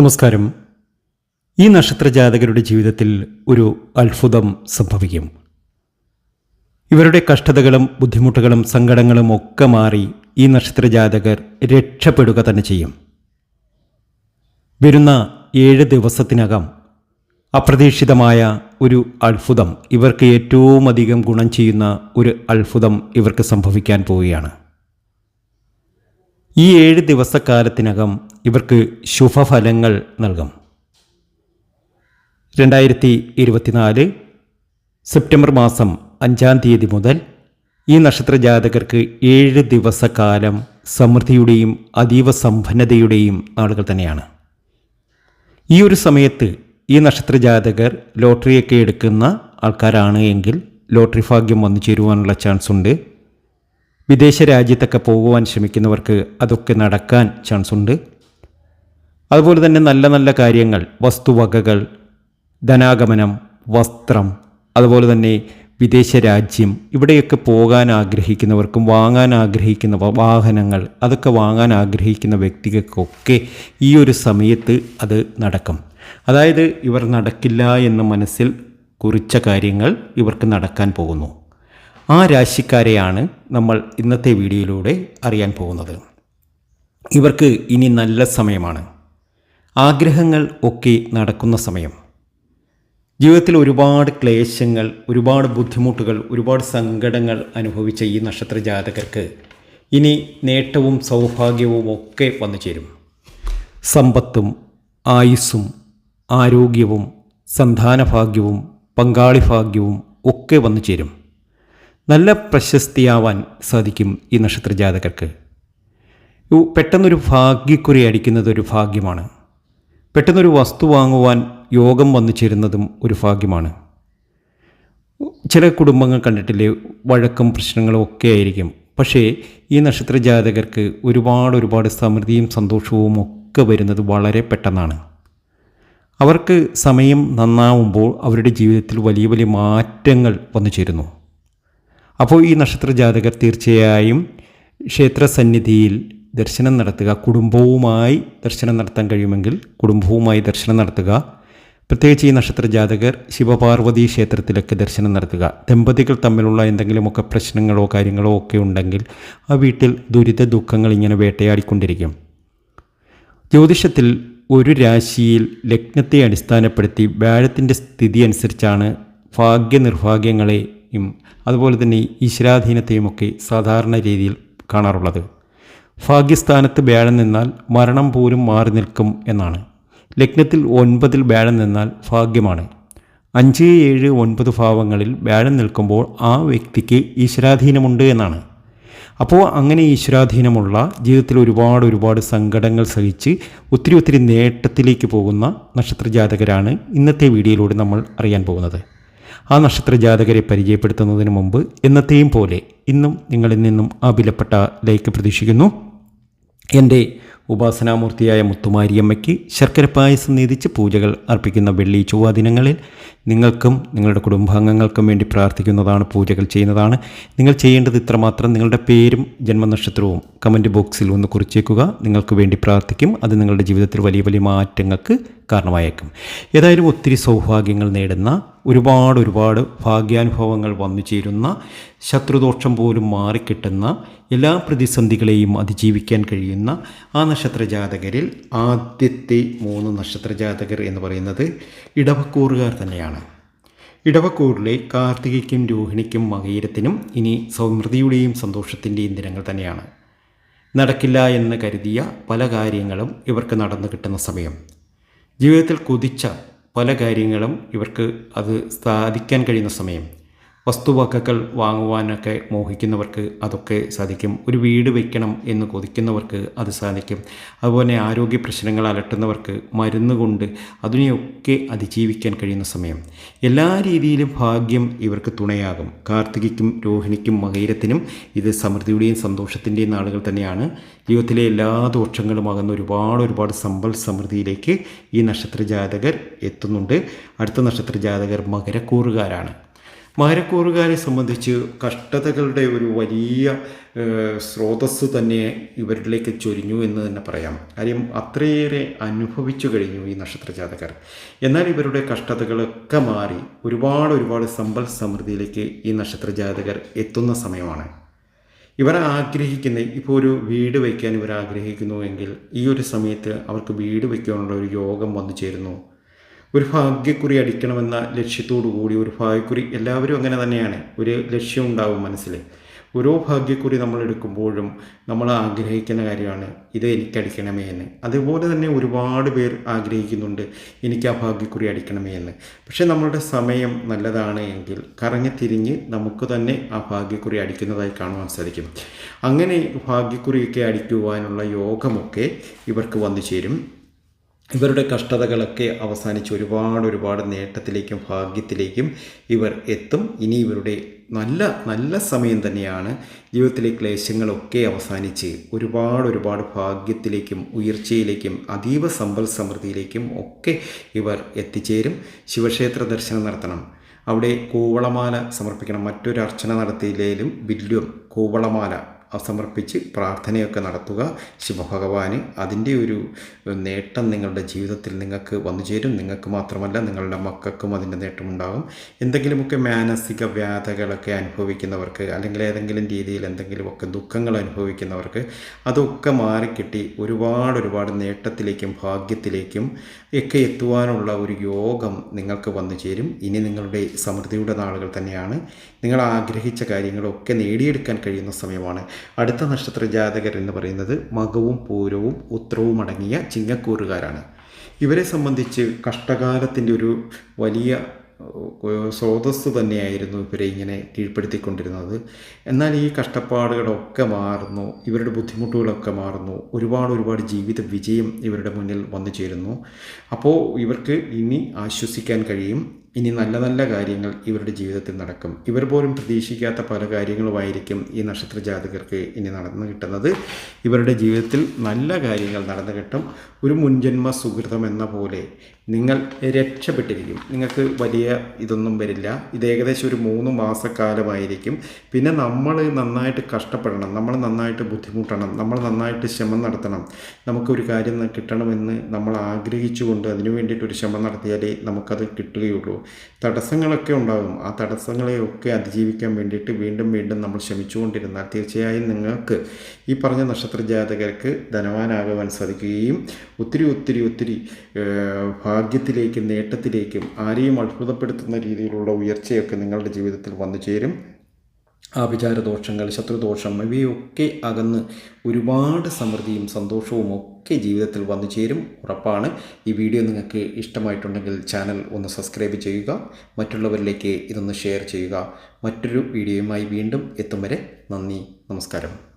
നമസ്കാരം. ഈ നക്ഷത്രജാതകരുടെ ജീവിതത്തിൽ ഒരു അത്ഭുതം സംഭവിക്കും. ഇവരുടെ കഷ്ടതകളും ബുദ്ധിമുട്ടുകളും സങ്കടങ്ങളും ഒക്കെ മാറി ഈ നക്ഷത്ര ജാതകർ രക്ഷപ്പെടുക തന്നെ ചെയ്യും. വരുന്ന ഏഴ് ദിവസത്തിനകം അപ്രതീക്ഷിതമായ ഒരു അത്ഭുതം ഇവർക്ക് ഏറ്റവും അധികം ഗുണം ചെയ്യുന്ന ഒരു അത്ഭുതം ഇവർക്ക് സംഭവിക്കാൻ പോവുകയാണ്. ഈ ഏഴ് ദിവസക്കാലത്തിനകം ഇവർക്ക് ശുഭഫലങ്ങൾ നൽകും. രണ്ടായിരത്തി ഇരുപത്തിനാല് സെപ്റ്റംബർ മാസം അഞ്ചാം തീയതി മുതൽ ഈ നക്ഷത്ര ജാതകർക്ക് ഏഴ് ദിവസക്കാലം സമൃദ്ധിയുടെയും അതീവ സമ്പന്നതയുടെയും നാളുകൾ തന്നെയാണ്. ഈ ഒരു സമയത്ത് ഈ നക്ഷത്ര ജാതകർ ലോട്ടറിയൊക്കെ എടുക്കുന്ന ആൾക്കാരാണ് എങ്കിൽ ലോട്ടറി ഭാഗ്യം വന്നു ചേരുവാനുള്ള ചാൻസ് ഉണ്ട് വിദേശ രാജ്യത്തൊക്കെ പോകുവാൻ ശ്രമിക്കുന്നവർക്ക് അതൊക്കെ നടക്കാൻ ചാൻസ് ഉണ്ട് അതുപോലെ തന്നെ നല്ല നല്ല കാര്യങ്ങൾ വസ്തുവകകൾ ധനാഗമനം വസ്ത്രം അതുപോലെ തന്നെ വിദേശ രാജ്യം ഇവിടെയൊക്കെ പോകാൻ ആഗ്രഹിക്കുന്നവർക്കും വാങ്ങാൻ ആഗ്രഹിക്കുന്ന വാഹനങ്ങൾ അതൊക്കെ വാങ്ങാൻ ആഗ്രഹിക്കുന്ന വ്യക്തികൾക്കൊക്കെ ഈ ഒരു സമയത്ത് അത് നടക്കും. അതായത് ഇവർ നടക്കില്ല എന്ന് മനസ്സിൽ കുറിച്ച കാര്യങ്ങൾ ഇവർക്ക് നടക്കാൻ പോകുന്നു. ആ രാശിക്കാരെയാണ് നമ്മൾ ഇന്നത്തെ വീഡിയോയിലൂടെ അറിയാൻ പോകുന്നത്. ഇവർക്ക് ഇനി നല്ല സമയമാണ്. ആഗ്രഹങ്ങൾ ഒക്കെ നടക്കുന്ന സമയം. ജീവിതത്തിൽ ഒരുപാട് ക്ലേശങ്ങൾ ഒരുപാട് ബുദ്ധിമുട്ടുകൾ ഒരുപാട് സങ്കടങ്ങൾ അനുഭവിച്ച ഈ നക്ഷത്ര ജാതകർക്ക് ഇനി നേട്ടവും സൗഭാഗ്യവും ഒക്കെ വന്നു ചേരും. സമ്പത്തും ആയുസ്സും ആരോഗ്യവും സന്താനഭാഗ്യവും പങ്കാളിഭാഗ്യവും ഒക്കെ വന്നു ചേരും. നല്ല പ്രശസ്തിയാവാൻ സാധിക്കും ഈ നക്ഷത്ര ജാതകർക്ക്. പെട്ടെന്നൊരു ഭാഗ്യക്കുറി അടിക്കുന്നത് ഒരു ഭാഗ്യമാണ്. പെട്ടെന്നൊരു വസ്തു വാങ്ങുവാൻ യോഗം വന്നു ചേരുന്നതും ഒരു ഭാഗ്യമാണ്. ചില കുടുംബങ്ങൾ കണ്ടിട്ടില്ലേ വഴക്കും പ്രശ്നങ്ങളും ഒക്കെ ആയിരിക്കും. പക്ഷേ ഈ നക്ഷത്ര ജാതകർക്ക് ഒരുപാട് ഒരുപാട് സമൃദ്ധിയും സന്തോഷവും ഒക്കെ വരുന്നത് വളരെ പെട്ടെന്നാണ്. അവർക്ക് സമയം നന്നാവുമ്പോൾ അവരുടെ ജീവിതത്തിൽ വലിയ വലിയ മാറ്റങ്ങൾ വന്നു ചേരുന്നു. അപ്പോൾ ഈ നക്ഷത്ര ജാതകർ തീർച്ചയായും ക്ഷേത്രസന്നിധിയിൽ ദർശനം നടത്തുക കുടുംബവുമായി ദർശനം നടത്താൻ കഴിയുമെങ്കിൽ കുടുംബവുമായി ദർശനം നടത്തുക. പ്രത്യേകിച്ച് ഈ നക്ഷത്ര ജാതകർ ശിവപാർവതി ക്ഷേത്രത്തിലൊക്കെ ദർശനം നടത്തുക. ദമ്പതികൾ തമ്മിലുള്ള എന്തെങ്കിലുമൊക്കെ പ്രശ്നങ്ങളോ കാര്യങ്ങളോ ഒക്കെ ഉണ്ടെങ്കിൽ ആ വീട്ടിൽ ദുരിത ദുഃഖങ്ങൾ ഇങ്ങനെ വേട്ടയാടിക്കൊണ്ടിരിക്കും. ജ്യോതിഷത്തിൽ ഒരു രാശിയിൽ ലഗ്നത്തെ അടിസ്ഥാനപ്പെടുത്തി വ്യാഴത്തിന്റെ സ്ഥിതി അനുസരിച്ചാണ് ഭാഗ്യനിർഭാഗ്യങ്ങളെയും അതുപോലെ തന്നെ ഈശ്വരാധീനത്തെയുമൊക്കെ സാധാരണ രീതിയിൽ കാണാറുള്ളത്. ഭാഗ്യസ്ഥാനത്ത് വ്യാഴം നിന്നാൽ മരണം പോലും മാറി നിൽക്കും എന്നാണ്. ലഗ്നത്തിൽ ഒൻപതിൽ വ്യാഴം നിന്നാൽ ഭാഗ്യമാണ്. അഞ്ച് ഏഴ് ഒൻപത് ഭാവങ്ങളിൽ വ്യാഴം നിൽക്കുമ്പോൾ ആ വ്യക്തിക്ക് ഈശ്വരാധീനമുണ്ട് എന്നാണ്. അപ്പോൾ അങ്ങനെ ഈശ്വരാധീനമുള്ള ജീവിതത്തിൽ ഒരുപാട് ഒരുപാട് സങ്കടങ്ങൾ സഹിച്ച് ഒത്തിരി ഒത്തിരി നേട്ടത്തിലേക്ക് പോകുന്ന നക്ഷത്ര ജാതകരാണ് ഇന്നത്തെ വീഡിയോയിലൂടെ നമ്മൾ അറിയാൻ പോകുന്നത്. ആ നക്ഷത്ര ജാതകരെ പരിചയപ്പെടുത്തുന്നതിന് മുമ്പ് എന്നത്തെയും പോലെ ഇന്നും നിങ്ങളിൽ നിന്നും ആ വിലപ്പെട്ട ലൈക്ക് പ്രതീക്ഷിക്കുന്നു. എന്റെ ഉപാസനാമൂർത്തിയായ മുത്തുമാരിയമ്മയ്ക്ക് ശർക്കര പായസം നീതിച്ച് പൂജകൾ അർപ്പിക്കുന്ന വെള്ളി ചൊവ്വ ദിനങ്ങളിൽ നിങ്ങൾക്കും നിങ്ങളുടെ കുടുംബാംഗങ്ങൾക്കും വേണ്ടി പ്രാർത്ഥിക്കുന്നതാണ് പൂജകൾ ചെയ്യുന്നതാണ്. നിങ്ങൾ ചെയ്യേണ്ടത് ഇത്രമാത്രം നിങ്ങളുടെ പേരും ജന്മനക്ഷത്രവും കമന്റ് ബോക്സിൽ ഒന്ന് കുറിച്ചേക്കുക. നിങ്ങൾക്ക് വേണ്ടി പ്രാർത്ഥിക്കും. അത് നിങ്ങളുടെ ജീവിതത്തിൽ വലിയ വലിയ മാറ്റങ്ങൾക്ക് കാരണമായേക്കും. ഏതായാലും ഒത്തിരി സൗഭാഗ്യങ്ങൾ നേടുന്ന ഒരുപാട് ഒരുപാട് ഭാഗ്യാനുഭവങ്ങൾ വന്നു ചേരുന്ന ശത്രുദോഷം പോലും മാറിക്കിട്ടുന്ന എല്ലാ പ്രതിസന്ധികളെയും അതിജീവിക്കാൻ കഴിയുന്ന ആ നക്ഷത്ര ജാതകരിൽ ആദ്യത്തെ മൂന്ന് നക്ഷത്ര ജാതകർ എന്ന് പറയുന്നത് ഇടവക്കൂറുകാർ തന്നെയാണ്. ഇടവക്കൂറിലെ കാർത്തികയ്ക്കും രോഹിണിക്കും മകീരത്തിനും ഇനി സമൃദ്ധിയുടെയും സന്തോഷത്തിന്റെയും ദിനങ്ങൾ തന്നെയാണ്. നടക്കില്ല എന്ന് കരുതിയ പല കാര്യങ്ങളും ഇവർക്ക് നടന്നു കിട്ടുന്ന സമയം. ജീവിതത്തിൽ കുതിച്ച പല കാര്യങ്ങളും ഇവർക്ക് അത് സാധിക്കാൻ കഴിയുന്ന സമയം. വസ്തുവകകൾ വാങ്ങുവാനൊക്കെ മോഹിക്കുന്നവർക്ക് അതൊക്കെ സാധിക്കും. ഒരു വീട് വയ്ക്കണം എന്ന് കൊതിക്കുന്നവർക്ക് അത് സാധിക്കും. അതുപോലെ ആരോഗ്യ പ്രശ്നങ്ങൾ അലട്ടുന്നവർക്ക് മരുന്ന് കൊണ്ട് അതിനെയൊക്കെ അതിജീവിക്കാൻ കഴിയുന്ന സമയം. എല്ലാ രീതിയിലും ഭാഗ്യം ഇവർക്ക് തുണയാകും. കാർത്തികയ്ക്കും രോഹിണിക്കും മകൈരത്തിനും ഇത് സമൃദ്ധിയുടെയും സന്തോഷത്തിന്റെയും നാളുകൾ തന്നെയാണ്. ജീവിതത്തിലെ എല്ലാ ദോഷങ്ങളും അകന്ന് ഒരുപാട് ഒരുപാട് സമ്പൽ സമൃദ്ധിയിലേക്ക് ഈ നക്ഷത്ര ജാതകർ എത്തുന്നുണ്ട്. അടുത്ത നക്ഷത്ര ജാതകർ മകരക്കൂറുകാരാണ്. മകരക്കൂറുകാരെ സംബന്ധിച്ച് കഷ്ടതകളുടെ ഒരു വലിയ സ്രോതസ് തന്നെ ഇവരിലേക്ക് ചൊരിഞ്ഞു എന്ന് തന്നെ പറയാം. കാര്യം അത്രയേറെ അനുഭവിച്ചു കഴിഞ്ഞു ഈ നക്ഷത്ര ജാതകർ എന്നാൽ ഇവരുടെ കഷ്ടതകളൊക്കെ മാറി ഒരുപാട് ഒരുപാട് സമ്പൽ സമൃദ്ധിയിലേക്ക് ഈ നക്ഷത്ര ജാതകർ എത്തുന്ന സമയമാണ്. ഇവർ ആഗ്രഹിക്കുന്ന ഇപ്പോൾ ഒരു വീട് വയ്ക്കാൻ ഇവർ ആഗ്രഹിക്കുന്നുവെങ്കിൽ ഈ ഒരു സമയത്ത് അവർക്ക് വീട് വയ്ക്കാനുള്ള ഒരു യോഗം വന്നു ചേരുന്നു. ഒരു ഭാഗ്യക്കുറി അടിക്കണമെന്ന കൂടി ഒരു ഭാഗ്യക്കുറി എല്ലാവരും അങ്ങനെ തന്നെയാണ്. ഒരു ലക്ഷ്യം ഉണ്ടാവും മനസ്സിൽ. ഓരോ ഭാഗ്യക്കുറി നമ്മൾ എടുക്കുമ്പോഴും നമ്മൾ ആഗ്രഹിക്കുന്ന കാര്യമാണ് ഇത് എനിക്ക് അടിക്കണമേ എന്ന്. അതുപോലെ തന്നെ ഒരുപാട് പേർ ആഗ്രഹിക്കുന്നുണ്ട് എനിക്ക് ആ ഭാഗ്യക്കുറി അടിക്കണമേ എന്ന്. പക്ഷേ നമ്മളുടെ സമയം നല്ലതാണ് എങ്കിൽ കറങ്ങി തിരിഞ്ഞ് നമുക്ക് തന്നെ ആ ഭാഗ്യക്കുറി അടിക്കുന്നതായി കാണുവാൻ സാധിക്കും. അങ്ങനെ ഭാഗ്യക്കുറിയൊക്കെ അടിക്കുവാനുള്ള യോഗമൊക്കെ ഇവർക്ക് വന്നു ചേരും. ഇവരുടെ കഷ്ടതകളൊക്കെ അവസാനിച്ച് ഒരുപാട് ഒരുപാട് നേട്ടത്തിലേക്കും ഭാഗ്യത്തിലേക്കും ഇവർ എത്തും. ഇനി ഇവരുടെ നല്ല നല്ല സമയം തന്നെയാണ് ജീവിതത്തിലെ ക്ലേശങ്ങളൊക്കെ അവസാനിച്ച് ഒരുപാട് ഒരുപാട് ഭാഗ്യത്തിലേക്കും ഉയർച്ചയിലേക്കും അതീവ സമ്പൽ സമൃദ്ധിയിലേക്കും ഒക്കെ ഇവർ എത്തിച്ചേരും. ശിവക്ഷേത്ര ദർശനം നടത്തണം. അവിടെ കൂവളമാല സമർപ്പിക്കണം. മറ്റൊരു അർച്ചന നടത്തിയില്ലെങ്കിലും ബില്ലും കൂവളമാല സമർപ്പിച്ച് പ്രാർത്ഥനയൊക്കെ നടത്തുക. ശിവഭഗവാന് അതിന്റെ ഒരു നേട്ടം നിങ്ങളുടെ ജീവിതത്തിൽ നിങ്ങൾക്ക് വന്നു ചേരും. നിങ്ങൾക്ക് മാത്രമല്ല നിങ്ങളുടെ മക്കൾക്കും അതിന്റെ നേട്ടമുണ്ടാകും. എന്തെങ്കിലുമൊക്കെ മാനസിക വ്യാധകളൊക്കെ അനുഭവിക്കുന്നവർക്ക് അല്ലെങ്കിൽ ഏതെങ്കിലും രീതിയിൽ എന്തെങ്കിലുമൊക്കെ ദുഃഖങ്ങൾ അനുഭവിക്കുന്നവർക്ക് അതൊക്കെ മാറിക്കിട്ടി ഒരുപാട് ഒരുപാട് നേട്ടത്തിലേക്കും ഭാഗ്യത്തിലേക്കും ഒക്കെ എത്തുവാനുള്ള ഒരു യോഗം നിങ്ങൾക്ക് വന്നു ചേരും. ഇനി നിങ്ങളുടെ സമൃദ്ധിയുടെ നാളുകൾ തന്നെയാണ്. നിങ്ങൾ ആഗ്രഹിച്ച കാര്യങ്ങളൊക്കെ നേടിയെടുക്കാൻ കഴിയുന്ന സമയമാണ്. അടുത്ത നക്ഷത്ര ജാതകർ എന്ന് പറയുന്നത് മകവും പൂരവും ഉത്രവും അടങ്ങിയ ചിങ്ങക്കൂറുകാരാണ്. ഇവരെ സംബന്ധിച്ച് കഷ്ടകാലത്തിന്റെ ഒരു വലിയ സ്രോതസ് തന്നെയായിരുന്നു ഇവരെ ഇങ്ങനെ കീഴ്പ്പെടുത്തിക്കൊണ്ടിരുന്നത്. എന്നാൽ ഈ കഷ്ടപ്പാടുകളൊക്കെ മാറുന്നു ഇവരുടെ ബുദ്ധിമുട്ടുകളൊക്കെ മാറുന്നു ഒരുപാട് ഒരുപാട് ജീവിത വിജയം ഇവരുടെ മുന്നിൽ വന്നു ചേരുന്നു. അപ്പോൾ ഇവർക്ക് ഇനി ആശ്വസിക്കാൻ കഴിയും. ഇനി നല്ല നല്ല കാര്യങ്ങൾ ഇവരുടെ ജീവിതത്തിൽ നടക്കും. ഇവർ പോലും പ്രതീക്ഷിക്കാത്ത പല കാര്യങ്ങളുമായിരിക്കും ഈ നക്ഷത്ര ജാതകർക്ക് ഇനി നടന്നു കിട്ടുന്നത്. ഇവരുടെ ജീവിതത്തിൽ നല്ല കാര്യങ്ങൾ നടന്നു കിട്ടും. ഒരു മുൻജന്മ സുഹൃതം എന്ന പോലെ നിങ്ങൾ രക്ഷപ്പെട്ടിരിക്കും. നിങ്ങൾക്ക് വലിയ ഇതൊന്നും വരില്ല. ഇത് ഏകദേശം ഒരു മൂന്ന് മാസക്കാലമായിരിക്കും. പിന്നെ നമ്മൾ നന്നായിട്ട് കഷ്ടപ്പെടണം. നമ്മൾ നന്നായിട്ട് ബുദ്ധിമുട്ടണം. നമ്മൾ നന്നായിട്ട് ശ്രമം നടത്തണം. നമുക്കൊരു കാര്യം കിട്ടണമെന്ന് നമ്മൾ ആഗ്രഹിച്ചുകൊണ്ട് അതിനു വേണ്ടിയിട്ട് ഒരു ശ്രമം നടത്തിയാലേ നമുക്കത് കിട്ടുകയുള്ളൂ. തടസ്സങ്ങളൊക്കെ ഉണ്ടാകും ആ തടസ്സങ്ങളെയൊക്കെ അതിജീവിക്കാൻ വേണ്ടിയിട്ട് വീണ്ടും വീണ്ടും നമ്മൾ ശ്രമിച്ചുകൊണ്ടിരുന്നാൽ തീർച്ചയായും നിങ്ങൾക്ക് ഈ പറഞ്ഞ നക്ഷത്ര ജാതകർക്ക് ധനവാനാകുവാൻ സാധിക്കുകയും ഒത്തിരി ഒത്തിരി ഒത്തിരി ഭാഗ്യത്തിലേക്കും നേട്ടത്തിലേക്കും ആരെയും അത്ഭുതപ്പെടുത്തുന്ന രീതിയിലുള്ള ഉയർച്ചയൊക്കെ നിങ്ങളുടെ ജീവിതത്തിൽ വന്നു ചേരും. ആഭിചാരദോഷങ്ങൾ ശത്രുദോഷം ഇവയൊക്കെ അകന്ന് ഒരുപാട് സമൃദ്ധിയും സന്തോഷവും ഒക്കെ ജീവിതത്തിൽ വന്നു ചേരും. ഉറപ്പാണ്. ഈ വീഡിയോ നിങ്ങൾക്ക് ഇഷ്ടമായിട്ടുണ്ടെങ്കിൽ ചാനൽ ഒന്ന് സബ്സ്ക്രൈബ് ചെയ്യുക. മറ്റുള്ളവരിലേക്ക് ഇതൊന്ന് ഷെയർ ചെയ്യുക. മറ്റൊരു വീഡിയോയുമായി വീണ്ടും എത്തും വരെ നന്ദി നമസ്കാരം.